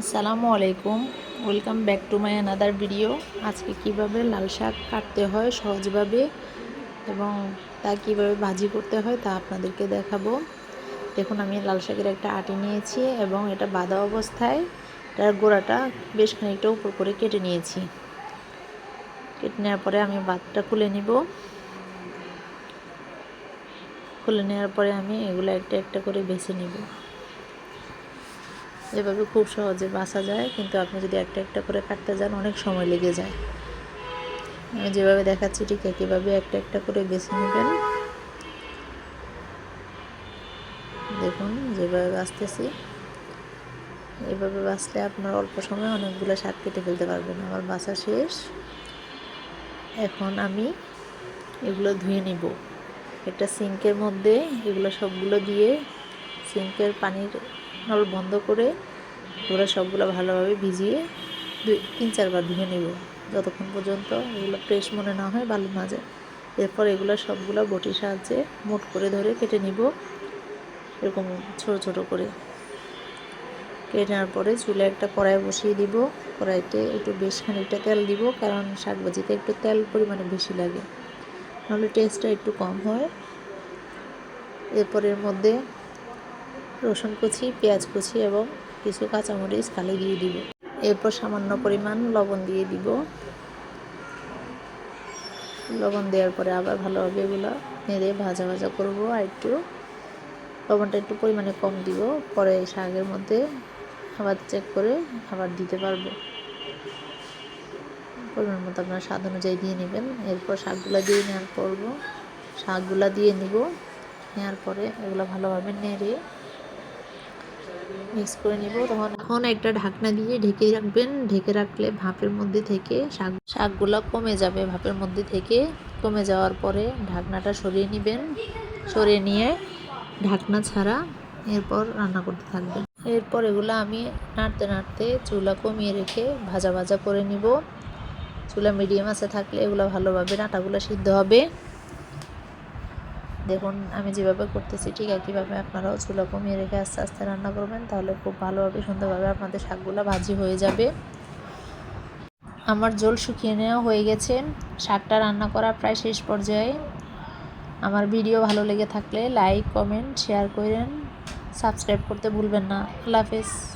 আসসালামু আলাইকুম। Welcome back to my another video আজকে কীভাবে লাল শাক কাটতে হয় সহজভাবে এবং তা কীভাবে ভাজি করতে হয় তা আপনাদেরকে দেখাবো। দেখুন, আমি লাল শাকের একটা আটি নিয়েছি এবং এটা বাঁধা অবস্থায় এটার গোড়াটা বেশ খানিকটা উপর করে কেটে নিয়েছি। কেটে নেওয়ার পরে আমি বাতটা খুলে নিব। খুলে নেওয়ার পরে আমি এগুলো একটা একটা করে বেছে নিব। এভাবে খুব সহজে বাসা যায়, কিন্তু আপনি যদি একটা একটা করে কাটতে যান, অনেক সময় লেগে যায়। আমি যেভাবে দেখাচ্ছি, ঠিক একইভাবে একটা একটা করে বেছে নেবেন। দেখুন, যেভাবে বাঁচতেছি এভাবে বাঁচলে আপনার অল্প সময় অনেকগুলো শাক কেটে ফেলতে পারবেন। আমার বাসা শেষ। এখন আমি এগুলো ধুয়ে নিব। একটা সিঙ্কের মধ্যে এগুলো সবগুলো দিয়ে সিঙ্কের পানির নল বন্ধ করে ওরা সবগুলো ভালোভাবে ভিজিয়ে দুই তিন চারবার ধুয়ে নেব। যতক্ষণ পর্যন্ত এগুলো ফ্রেশ মনে না হয় না যায়। এরপর এগুলো সবগুলো বটির সাহায্যে মোট করে ধরে কেটে নিব এরকম ছোট ছোট করে। কেটে নেওয়ার পরে চুলে একটা কড়াই বসিয়ে দিব। কড়াইতে একটু বেশ খানিকটা তেল দিব, কারণ শাকভাজিতে একটু তেল পরিমাণে বেশি লাগে। নাহলে টেস্টটা একটু কম হয়। এরপরের মধ্যে রসুন কুচি, পেঁয়াজ কুচি এবং কিছু কাঁচামরিচ খালি দিয়ে দিব। এরপর সামান্য পরিমাণ লবণ দিয়ে দিব। লবণ দেওয়ার পরে আবার ভালোভাবে এগুলো নেড়ে ভাজা ভাজা করব আর একটু লবণটা একটু পরিমাণে কম দিব। পরে শাকের মধ্যে আবার চেক করে আবার দিতে পারব। পরিমাণ মতো আপনার স্বাদ অনুযায়ী দিয়ে নেবেন। এরপর শাকগুলো দিয়ে নেওয়ার পরবো শাকগুলো দিয়ে নিব। নেওয়ার পরে এগুলো ভালোভাবে নেড়ে মিক্স করে নিব। তখন এখন একটা ঢাকনা দিয়ে ঢেকে রাখবেন। ঢেকে রাখলে ভাপের মধ্যে থেকে শাক, শাকগুলো কমে যাবে ভাপের মধ্যে থেকে। কমে যাওয়ার পরে ঢাকনাটা সরিয়ে নেবেন। সরিয়ে নিয়ে ঢাকনা ছাড়া এরপর রান্না করতে থাকবেন। এরপর এগুলো আমি নাড়তে নাড়তে চুলা কমিয়ে রেখে ভাজা ভাজা করে নিব। চুলা মিডিয়াম আছে থাকলে এগুলো ভালোভাবে নাটাগুলো সিদ্ধ হবে। দেখুন, আমি যেভাবে করতেছি ঠিক একইভাবে আপনারাও চুলা কমিয়ে রেখে আস্তে আস্তে রান্না করবেন, তাহলে খুব ভালোভাবে, সুন্দরভাবে আপনাদের শাকগুলো ভাজি হয়ে যাবে। আমার জল শুকিয়ে নেওয়া হয়ে গেছে। শাকটা রান্না করা প্রায় শেষ পর্যায়ে। আমার ভিডিও ভালো লেগে থাকলে লাইক, কমেন্ট, শেয়ার করেন। সাবস্ক্রাইব করতে ভুলবেন না। আল্লাহ হাফেজ।